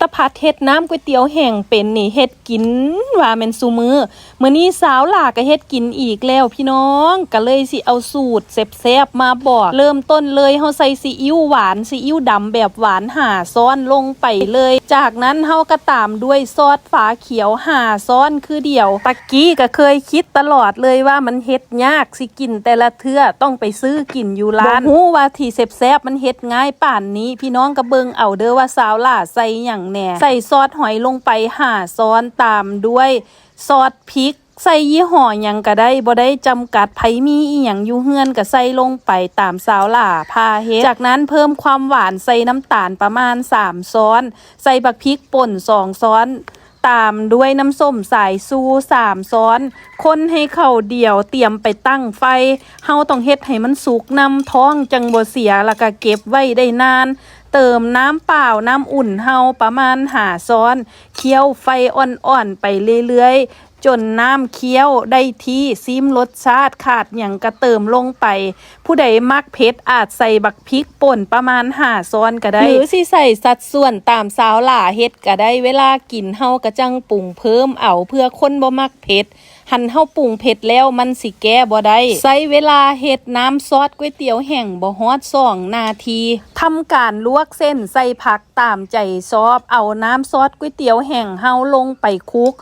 ตะพัดเฮ็ดน้ำก๋วยเตี๋ยวแห้งเป็นนี่เฮ็ดกินว่าแม่นซุมือมื้อนี้สาวหลาก็เฮ็ดกินอีกแล้วพี่น้องก็เลยสิเอาสูตรแซ่บๆมาบอก เริ่มต้นเลยเฮาใส่ซีอิ๊วหวานซีอิ๊วดำแบบหวานหาซ้อนลงไปเลย จากนั้นเฮาก็ตามด้วยซอสฝาเขียวหาซ้อนคือเดียว ตะกี้ก็เคยคิดตลอดเลยว่ามันเฮ็ดยากสิกินแต่ละเทื่อต้องไปซื้อกินอยู่ร้านฮู้ว่าที่แซ่บๆมันเฮ็ดง่ายป่านนี้ พี่น้องก็เบิ่งเอาเด้อว่าสาวหล่าใส่หยังแน่ใส่ซอสหอยลงไปห่าซ้อนตามด้วยซอสพริกใส่ยี่ห้อยังก็ได้บ่ได้จำกัดไผมีอีหยังอยู่เฮือนก็ใส่ลงไปตามสาวหล่าพาเฮ็ดจากนั้นเพิ่มความหวานใส่น้ำตาลประมาณ 3 ซ้อน ใส่บักพริกป่น 2 ซ้อน ตามด้วยน้ำส้มสายซูสามซ้อน คนให้เข้าเดี่ยวเตรียมไปตั้งไฟ เฮาต้องเฮ็ดให้มันสุกนำท้องจังบ่เสียแล้วก็เก็บไว้ได้นาน เติมน้ำเปล่าน้ำอุ่นเฮาประมาณหาซ้อน เคี่ยวไฟอ่อนๆ ไปเรื่อยๆ จนน้ำเคี้ยวได้ที่ซิมรสชาติขาดอย่างกระเติมลงไป ผู้ใดมักเผ็ดอาจใส่บักพริกป่นประมาณหาซ้อนก็ได้ หรือสิใส่สัดส่วนตามสาวหล่าเฮ็ดก็ได้เวลากินเฮากระจังปรุงเพิ่มเอาเพื่อคนบ่มักเผ็ดหันเฮาปรุงเผ็ดแล้วมันสิแก้บ่ได้ใช้เวลาเฮ็ดน้ำซอสก๋วยเตี๋ยวแห้งบ่ฮอด2นาทีทำการลวกเส้นใส่ผักตามใจชอบ เอาน้ำซอสก๋วยเตี๋ยวแห้งเฮาลงไปคลุก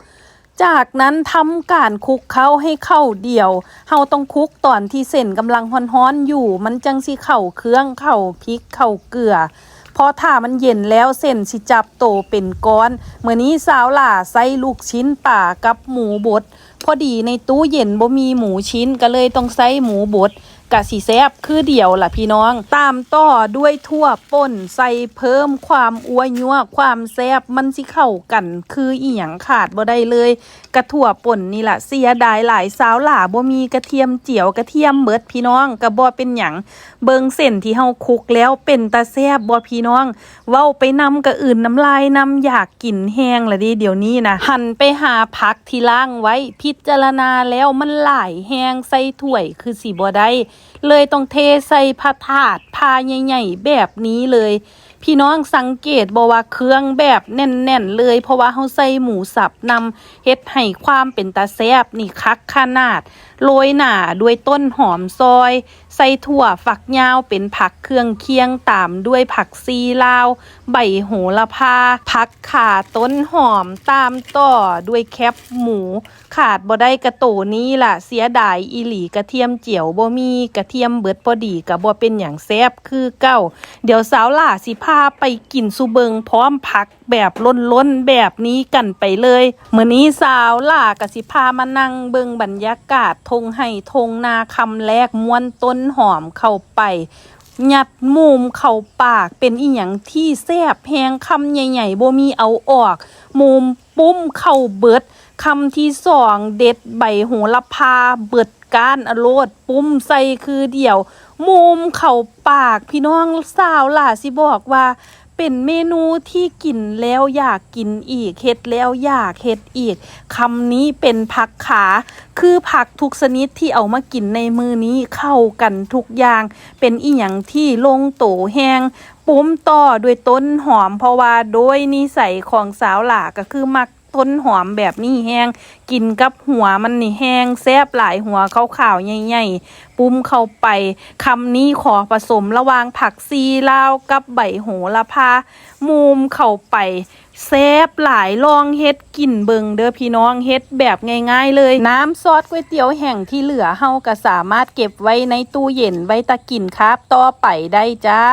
จากนั้นทำการคุกเข้าให้เข้าเดี่ยว เฮาต้องคุกตอนที่เส้นกำลังฮ้อนๆอยู่ มันจังสิเข้าเครื่องเข้าพริกเข้าเกลือพอถ้ามันเย็นแล้วเส้นสิจับโตเป็นก้อนเมื่อนี้สาวหล่าใส่ลูกชิ้นป่ากับหมูบดพอดีในตู้เย็นบ่มีหมูชิ้นก็เลยต้องใส่หมูบด กะสีแซบคือเดียวล่ะพี่น้อง ตามต่อด้วยทั่วป่นใส่เพิ่มความอัวยัวความแซบมันสิเข้ากัน คืออีหยังขาดบ่ได้เลย กระถั่วป่นนี่ล่ะเสียดายหลายสาวหล่าบ่มีกระเทียมเจียวกระเทียมเบิดพี่น้องก็บ่เป็นหยังเบิงเส้นที่เฮาคุกแล้วเป็นตาแซบบ่พี่น้อง เว้าไปนำกระอื่นน้ำลายนำอยากกินแห้งละดิเดี๋ยวนี้นะหันไปหาผักที่ล่างไว้พิจารณาแล้วมันหลายแห้งใส่ถ้วยคือสิบ่ได้เลยต้องเทใส่ผ้าถาตุพาใหญ่ๆแบบนี้เลย พี่น้องสังเกตบอกว่าเครื่องแบบแน่นๆเลย เพราะว่าเขาใส่หมูสับนำเฮ็ดให้ความเป็นตาแซบนี่คักขนาด โรยหนาด้วยต้นหอมซอย ใส่ถั่วฝักยาวเป็นผักเครื่องเคียงตามด้วยผักซีลาว ใบโหระพาผักขาต้นหอมตามต่อด้วยแคบหมู ขาดบ่ได้กระโตนี้ล่ะเสียดายอีหลีกระเทียมเจียวบ่มีกระเทียมเบิดพอดีก็บ่เป็นหยังแซบคือเก้าเดี๋ยวสาวล่าสิพาไปกินสุเบิงพร้อมผักแบบล้นๆแบบนี้กันไปเลยเมื้อนี้สาวล่าก็สิพามานั่งเบิงบรรยากาศทงให้ทงนาคำแรกม้วนต้นหอมเข้าไปยัดมุมเข้าปากเป็นอีหยังที่แซ่บแหงคำใหญ่ๆบ่มีเอาออก มุมปุ้มเข้าเบิด คำที่สองเด็ดใบโหระพาเบิดก้านอโลดปุ้มใส่คือเดี่ยว มุมเข้าปากพี่น้องสาวล่ะสิบอกว่า เป็นเมนูที่กินแล้วอยากกินอีกเฮ็ดแล้วอยากเฮ็ดอีกคำนี้เป็นผักขา คือผักทุกชนิดที่เอามากินในมือนี้เข้ากันทุกอย่าง เป็นอีหยังที่ลงโตแห้งปุ้มต่อด้วยต้นหอมเพราะว่าโดยนิสัยของสาวหล่าก็คือมัก ต้นหอมแบบนี้แห้งกินกับหัวมันนี่แห้งแซบหลายหัวขาวๆใหญ่ๆปุ้มเข้าไปคำนี้ขอผสมระหว่างผักซีลาวกับใบโหระพามุมเข้าไปแซบหลายลองเฮ็ดกินเบิงเด้อพี่น้องเฮ็ดแบบง่ายๆเลย น้ำซอสก๋วยเตี๋ยวแห้งที่เหลือเฮาก็สามารถเก็บไว้ในตู้เย็นไว้ตะกินครับต่อไปได้จ้า